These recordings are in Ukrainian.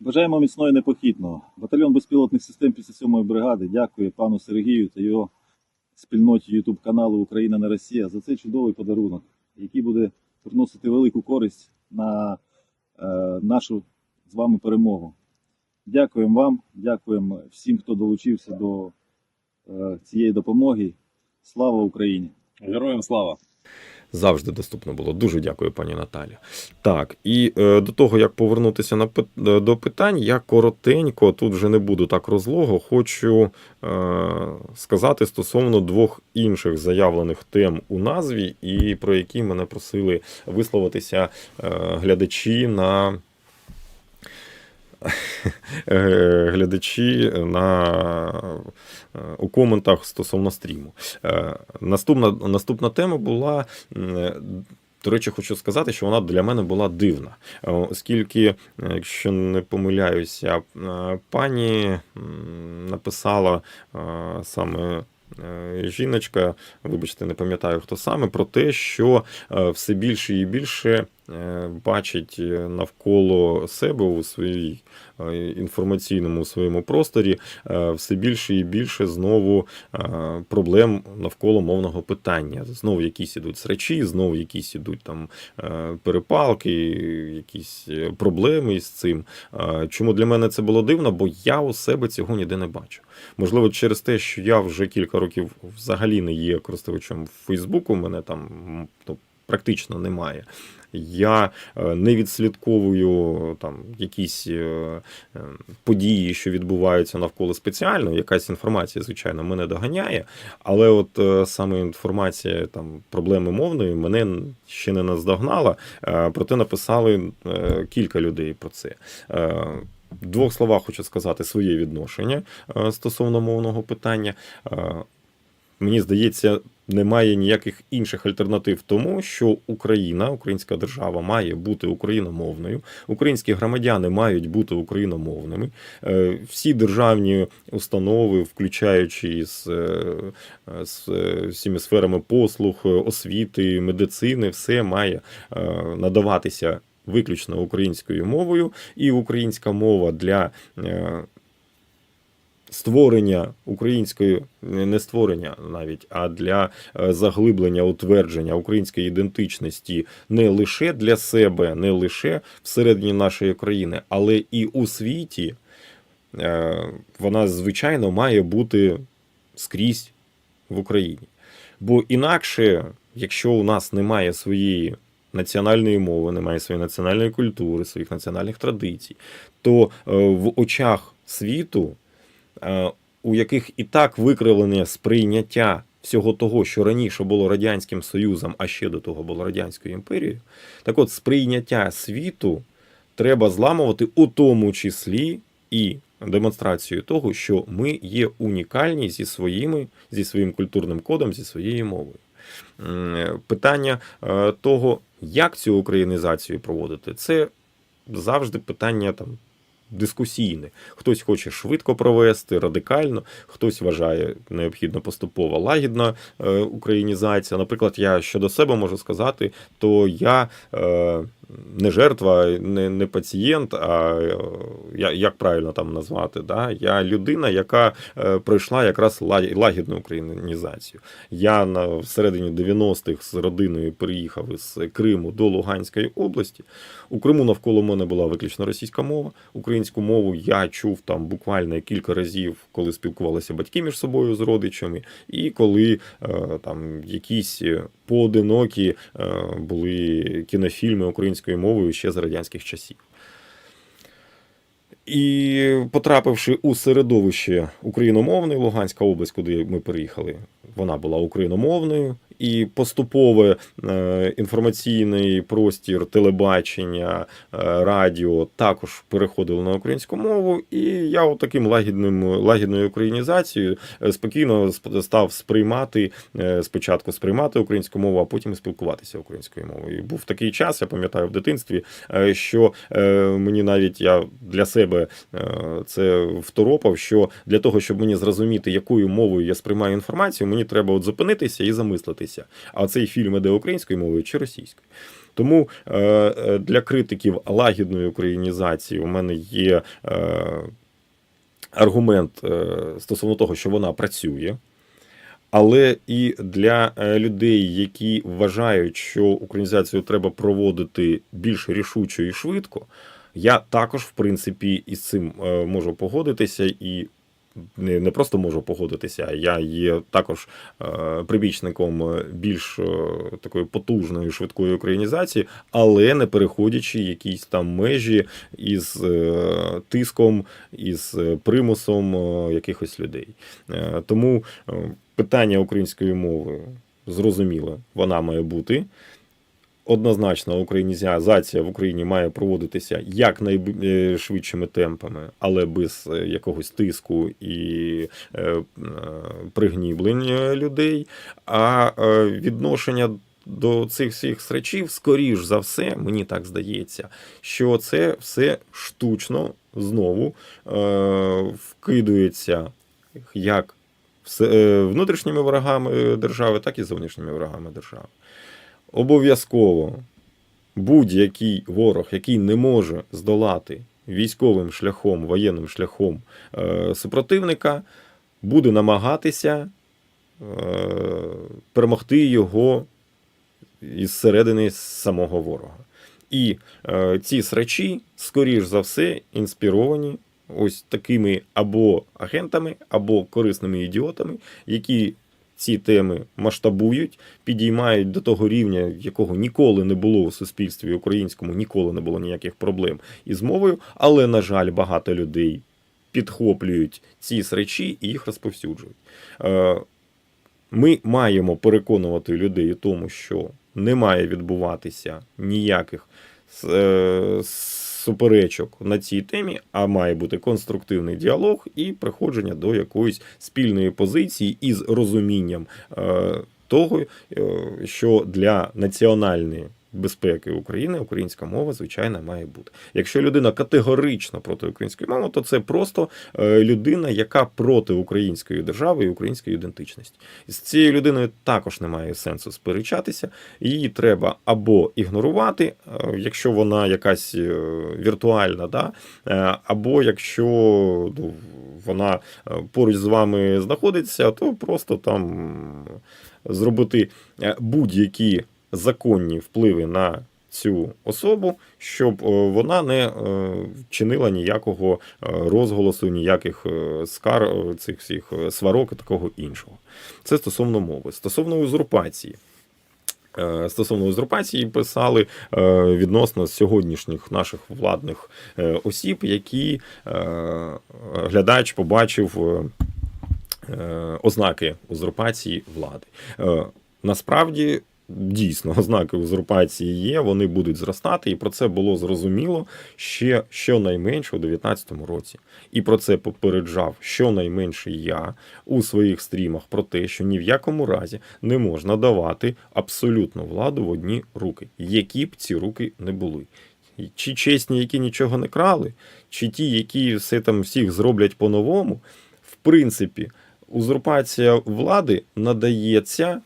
Бажаємо міцного і непохитного. Батальйон безпілотних систем 57-ї бригади дякує пану Сергію та його спільноті YouTube каналу Україна не Росія за цей чудовий подарунок, який буде приносити велику користь на е, нашу з вами перемогу. Дякуємо вам, дякуємо всім, хто долучився до е, цієї допомоги. Слава Україні! Героям слава! завжди доступно було. Дуже дякую, пані Наталі. Так, і е, до того, як повернутися на е, до питань, я коротенько тут вже не буду так розлого. Хочу е, сказати стосовно двох інших заявлених тем у назві, і про які мене просили висловитися е, глядачі на. Е, Глядачі на, е, у коментах стосовно стріму. Е, Наступна, наступна тема була. До речі, хочу сказати, що вона для мене була дивна, оскільки, якщо не помиляюся, пані написала саме. Жіночка, вибачте, не пам'ятаю хто саме, про те, що все більше і більше бачить е, навколо себе у своїй е, інформаційному своєму просторі е, все більше і більше знову е, проблем навколо мовного питання. Знову якісь ідуть срачі, знову якісь ідуть там е, перепалки, якісь е, проблеми із цим. Е, Чому для мене це було дивно? Бо я у себе цього ніде не бачу. Можливо, через те, що я вже кілька років взагалі не є користувачем Фейсбуку, мене там ну, практично немає. Я е, не відслідковую там якісь е, е, події, що відбуваються навколо спеціально. Якась інформація, звичайно, мене доганяє, але от саме інформація там проблеми мовної мене ще не наздогнала. Проте написали кілька людей про це. В двох словах хочу сказати своє відношення стосовно мовного питання. Мені здається, немає ніяких інших альтернатив тому, що Україна, українська держава, має бути україномовною. Українські громадяни мають бути україномовними. Е, Всі державні установи, включаючи з, е, з всіми сферами послуг, освіти, медицини, все має е, надаватися виключно українською мовою, і українська мова для. Створення української не створення навіть, а для е, заглиблення утвердження української ідентичності не лише для себе, не лише всередині нашої країни, але і у світі, е, вона звичайно має бути скрізь в Україні. Бо інакше, якщо у нас немає своєї національної мови, немає своєї національної культури, своїх національних традицій, то е, в очах світу у яких і так викривлене сприйняття всього того, що раніше було Радянським Союзом, а ще до того було Радянською імперією, так от сприйняття світу треба зламувати у тому числі і демонстрацією того, що ми є унікальні зі своїми, зі своїм культурним кодом, зі своєю мовою. Питання е, того, як цю українізацію проводити, це завжди питання там дискусійне. Хтось хоче швидко провести, радикально, хтось вважає необхідно поступова лагідна е, українізація. Наприклад, я щодо себе можу сказати, то я е, не жертва, не, не пацієнт, а е, як правильно там назвати, да? я людина, яка е, пройшла якраз лагідну українізацію. Я на всередині 90-х з родиною переїхав із Криму до Луганської області. У Криму навколо мене була виключно російська мова. Українську мову я чув там буквально кілька разів, коли спілкувалися батьки між собою з родичами, і коли е, там якісь поодинокі е, були кінофільми українською мовою ще з радянських часів. І потрапивши у середовище україномовне, Луганська область, куди ми переїхали, вона була україномовною, і поступове е, інформаційний простір, телебачення, е, радіо також переходили на українську мову. І я таким лагідним лагідною українізацією е, спокійно сп- став сприймати спочатку сприймати українську мову, а потім спілкуватися українською мовою. І був такий час, я пам'ятаю в дитинстві, що мені навіть я для себе це второпав, що для того, щоб мені зрозуміти, якою мовою я сприймаю інформацію, мені треба от зупинитися і замислитися. А цей фільм іде українською мовою чи російською. Тому е, е, для критиків лагідної українізації у мене є е, аргумент стосовно того, що вона працює. Але і для людей, які вважають, що українізацію треба проводити більш рішучо і швидко, я також, в принципі, із цим можу погодитися і. Не, не просто можу погодитися, я є також е, прибічником е, більш е, такої потужної швидкої українізації, але не переходячи якісь там межі із тиском, із примусом якихось людей. Тому питання української мови зрозуміло, вона має бути. Однозначно, українізація в Україні має проводитися якнайшвидшими темпами, але без е, якогось тиску і е, е, пригніблення людей. А е, відношення до цих всіх срачів, скоріш за все, мені так здається, що це все штучно знову е, вкидується як е, внутрішніми ворогами держави, так і зовнішніми ворогами держави. Обов'язково будь-який ворог, який не може здолати військовим шляхом, воєнним шляхом е, супротивника, буде намагатися е, перемогти його із середини самого ворога. І е, ці срачі, скоріш за все, інспіровані ось такими або агентами, або корисними ідіотами, які ці теми масштабують, підіймають до того рівня, якого ніколи не було у суспільстві українському, ніколи не було ніяких проблем із мовою. Але, на жаль, багато людей підхоплюють ці сречі і їх розповсюджують. Е, Ми маємо переконувати людей у тому, що не має відбуватися ніяких е, суперечок на цій темі, а має бути конструктивний діалог і приходження до якоїсь спільної позиції із розумінням е, того, е, що для національної безпеки України українська мова, звичайно, має бути. Якщо людина категорично проти української мови, то це просто е, людина, яка проти української держави і української ідентичності. З цією людиною також немає сенсу сперечатися. Її треба або ігнорувати, е, якщо вона якась е, віртуальна, да? або якщо ну, вона поруч з вами знаходиться, то просто там зробити будь-які законні впливи на цю особу, щоб е, вона не е, чинила ніякого е, розголосу, ніяких скар цих всіх сварок і такого іншого. Це стосовно мови. Стосовно узурпації. Стосовно узурпації писали відносно сьогоднішніх наших владних осіб, які глядач побачив ознаки узурпації влади. Насправді. Дійсно, ознаки узурпації є, вони будуть зростати, і про це було зрозуміло ще щонайменше у 2019 році. І про це попереджав щонайменше я у своїх стрімах про те, що ні в якому разі не можна давати абсолютну владу в одні руки, які б ці руки не були. Чи чесні, які нічого не крали, чи ті, які все там всіх зроблять по-новому, в принципі, узурпація влади надається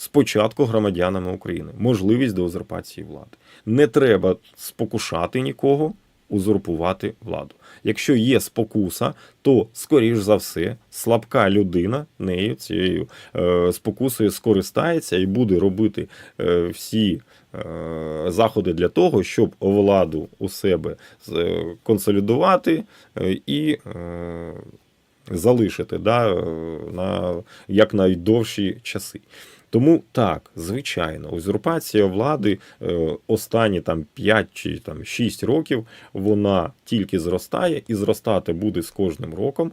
спочатку громадянами України. Можливість до узурпації влади. Не треба спокушати нікого узурпувати владу. Якщо є спокуса, то скоріш за все слабка людина нею цією е, спокусою скористається і буде робити е, всі. е, Заходи для того, щоб владу у себе е, консолідувати е, і е, залишити да, е, на якнайдовші часи. Тому так, звичайно, узурпація влади е, останні там 5 чи там 6 років вона тільки зростає і зростати буде з кожним роком.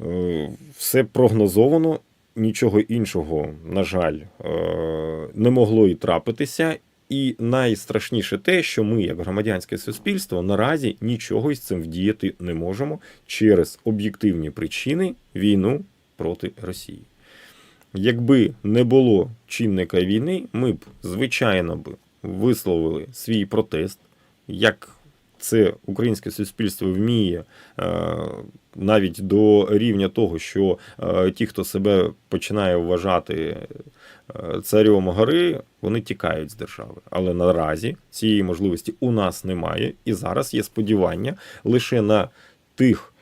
Е, Все прогнозовано нічого іншого, на жаль, е, не могло і трапитися. І найстрашніше те, що ми, як громадянське суспільство, наразі нічого із цим вдіяти не можемо через об'єктивні причини війну проти Росії. Якби не було чинника війни, ми б, звичайно, б висловили свій протест, як це українське суспільство вміє е, навіть до рівня того, що е, ті, хто себе починає вважати е, царем гори, вони тікають з держави. Але наразі цієї можливості у нас немає, і зараз є сподівання лише на тих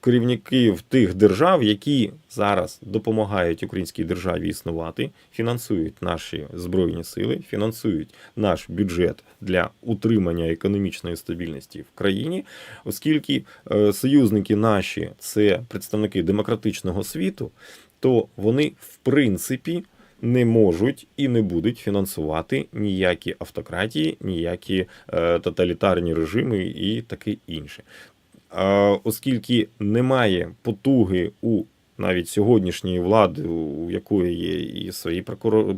керівників тих держав, які зараз допомагають українській державі існувати, фінансують наші збройні сили, фінансують наш бюджет для утримання економічної стабільності в країні, оскільки е, союзники наші це представники демократичного світу, то вони в принципі. Не можуть і не будуть фінансувати ніякі автократії, ніякі е, тоталітарні режими і таке інше. Оскільки немає потуги у навіть сьогоднішньої влади, у якої є і свої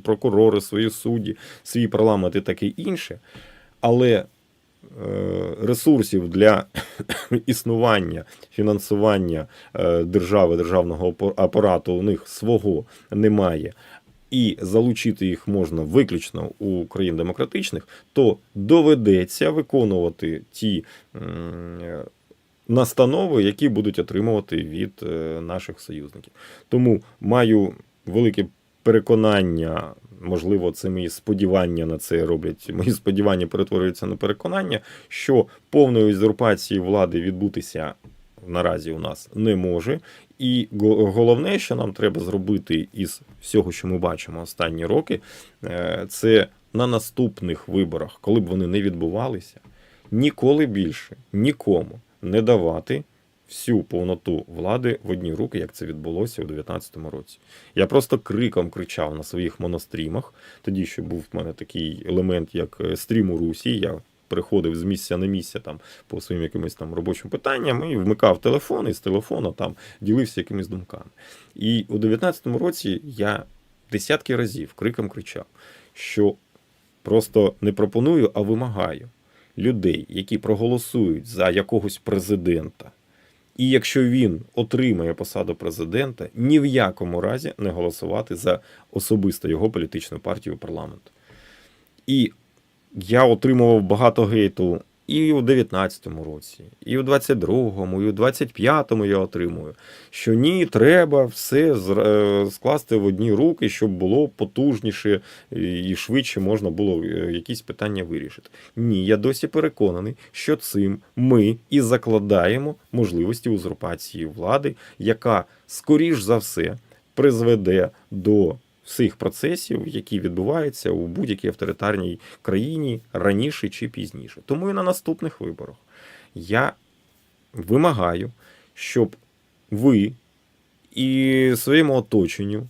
прокурори, свої судді, свій парламент і таке інше, але е, ресурсів для існування, фінансування е, держави, державного апарату у них свого немає. І залучити їх можна виключно у країн демократичних, то доведеться виконувати ті настанови, які будуть отримувати від е, наших союзників. Тому маю велике переконання, можливо, це мої сподівання на це роблять. Мої сподівання перетворюються на переконання, що повної узурпації влади відбутися наразі у нас не може. І головне, що нам треба зробити із всього, що ми бачимо останні роки, е, це на наступних виборах, коли б вони не відбувалися, ніколи більше нікому не давати всю повноту влади в одні руки, як це відбулося у 2019 році. Я просто криком кричав на своїх монострімах. Тоді ще був в мене такий елемент, як е, стрім у Русі. Я переходив з місця на місце там по своїм якимось там робочим питанням і вмикав телефон, і з телефону там ділився якимись думками. І у 2019 році я десятки разів криком кричав, що просто не пропоную, а вимагаю людей, які проголосують за якогось президента. І якщо він отримає посаду президента, ні в якому разі не голосувати за особисто його політичну партію парламенту. І я отримував багато гейту і у 19-му році, і у 22-му, і у 25-му я отримую, що ні, треба все е, скласти в одні руки, щоб було потужніше і швидше можна було е, якісь питання вирішити. Ні, я досі переконаний, що цим ми і закладаємо можливості узурпації влади, яка скоріш за все призведе до всіх процесів, які відбуваються у будь-якій авторитарній країні раніше чи пізніше. Тому і на наступних виборах я вимагаю, щоб ви і своєму оточенню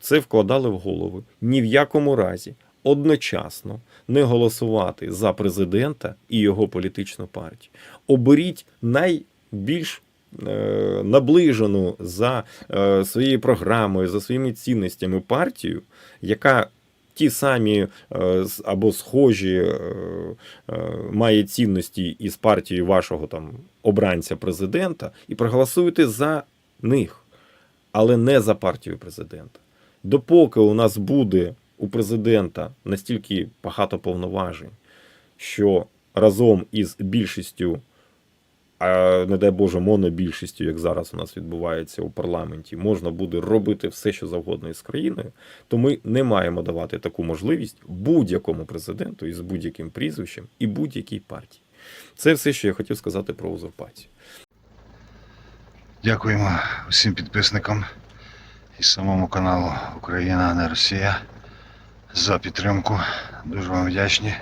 це вкладали в голови ні в якому разі одночасно не голосувати за президента і його політичну партію. Оберіть найбільш наближену за е, своєю програмою, за своїми цінностями партію, яка ті самі е, або схожі е, е, має цінності із партією вашого там обранця президента, і проголосуйте за них, але не за партію президента. Допоки у нас буде у президента настільки багато повноважень, що разом із більшістю, а не дай Боже, монобільшістю, як зараз у нас відбувається у парламенті, можна буде робити все, що завгодно із країною, то ми не маємо давати таку можливість будь-якому президенту із будь-яким прізвищем і будь-якій партії. Це все, що я хотів сказати про узурпацію. Дякуємо усім підписникам і самому каналу Україна, а не Росія за підтримку. Дуже вам вдячні.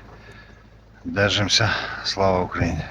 Держимося. Слава Україні!